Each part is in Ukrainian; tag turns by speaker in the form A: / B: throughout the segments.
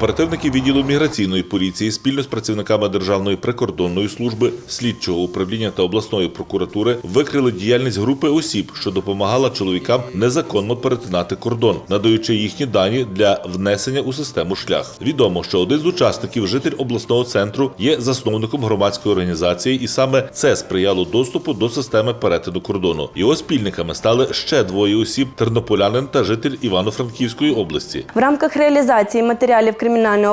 A: Оперативники відділу міграційної поліції спільно з працівниками Державної прикордонної служби, слідчого управління та обласної прокуратури викрили діяльність групи осіб, що допомагала чоловікам незаконно перетинати кордон, надаючи їхні дані для внесення у систему шлях. Відомо, що один з учасників, житель обласного центру, є засновником громадської організації, і саме це сприяло доступу до системи перетину кордону. Його спільниками стали ще двоє осіб: тернополянин та житель Івано-Франківської області.
B: В рамках реалізації матеріалів кримінального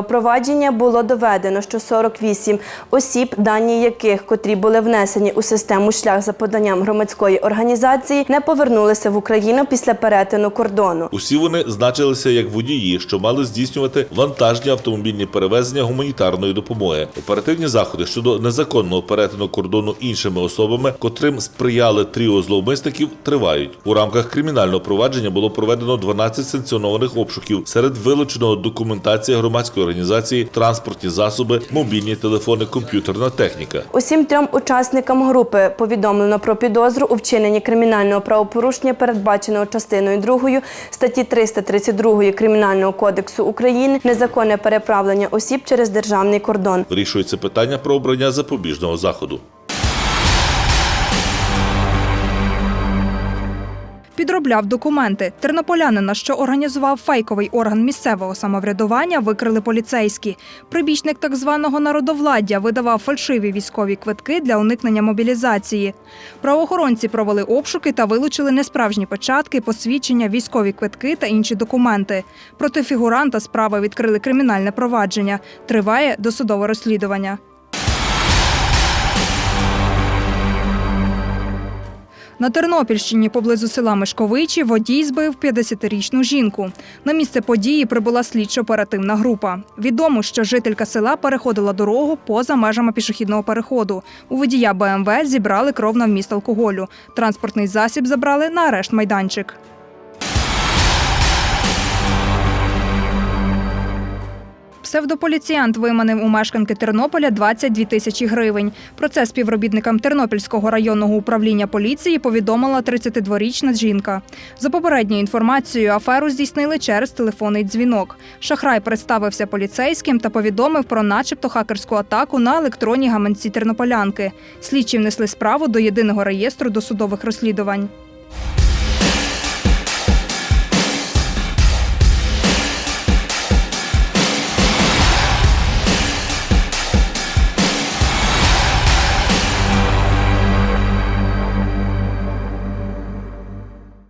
B: провадження було доведено, що 48 осіб, дані яких котрі були внесені у систему шлях за поданням громадської організації, не повернулися в Україну після перетину кордону.
A: Усі вони значилися як водії, що мали здійснювати вантажні автомобільні перевезення гуманітарної допомоги. Оперативні заходи щодо незаконного перетину кордону іншими особами, котрим сприяли тріо зловмисників, тривають. У рамках кримінального провадження було проведено 12 санкціонованих обшуків. Серед вилученого документації документація громадської організації, транспортні засоби, мобільні телефони, комп'ютерна техніка.
B: Усім трьом учасникам групи повідомлено про підозру у вчиненні кримінального правопорушення, передбаченого частиною 2 статті 332 Кримінального кодексу України незаконне переправлення осіб через державний кордон.
A: Вирішується питання про обрання запобіжного заходу.
C: Підробляв документи. Тернополянина, що організував фейковий орган місцевого самоврядування, викрили поліцейські. Прибічник так званого народовладдя видавав фальшиві військові квитки для уникнення мобілізації. Правоохоронці провели обшуки та вилучили несправжні печатки, посвідчення, військові квитки та інші документи. Проти фігуранта справи відкрили кримінальне провадження. Триває досудове розслідування. На Тернопільщині поблизу села Мишковичі водій збив 50-річну жінку. На місце події прибула слідчо-оперативна група. Відомо, що жителька села переходила дорогу поза межами пішохідного переходу. У водія БМВ зібрали кров на вміст алкоголю. Транспортний засіб забрали на арешт майданчик. Псевдополіціянт виманив у мешканки Тернополя 22 тисячі гривень. Про це співробітникам Тернопільського районного управління поліції повідомила 32-річна жінка. За попередньою інформацією, аферу здійснили через телефонний дзвінок. Шахрай представився поліцейським та повідомив про начебто хакерську атаку на електронні гаманці тернополянки. Слідчі внесли справу до єдиного реєстру досудових розслідувань.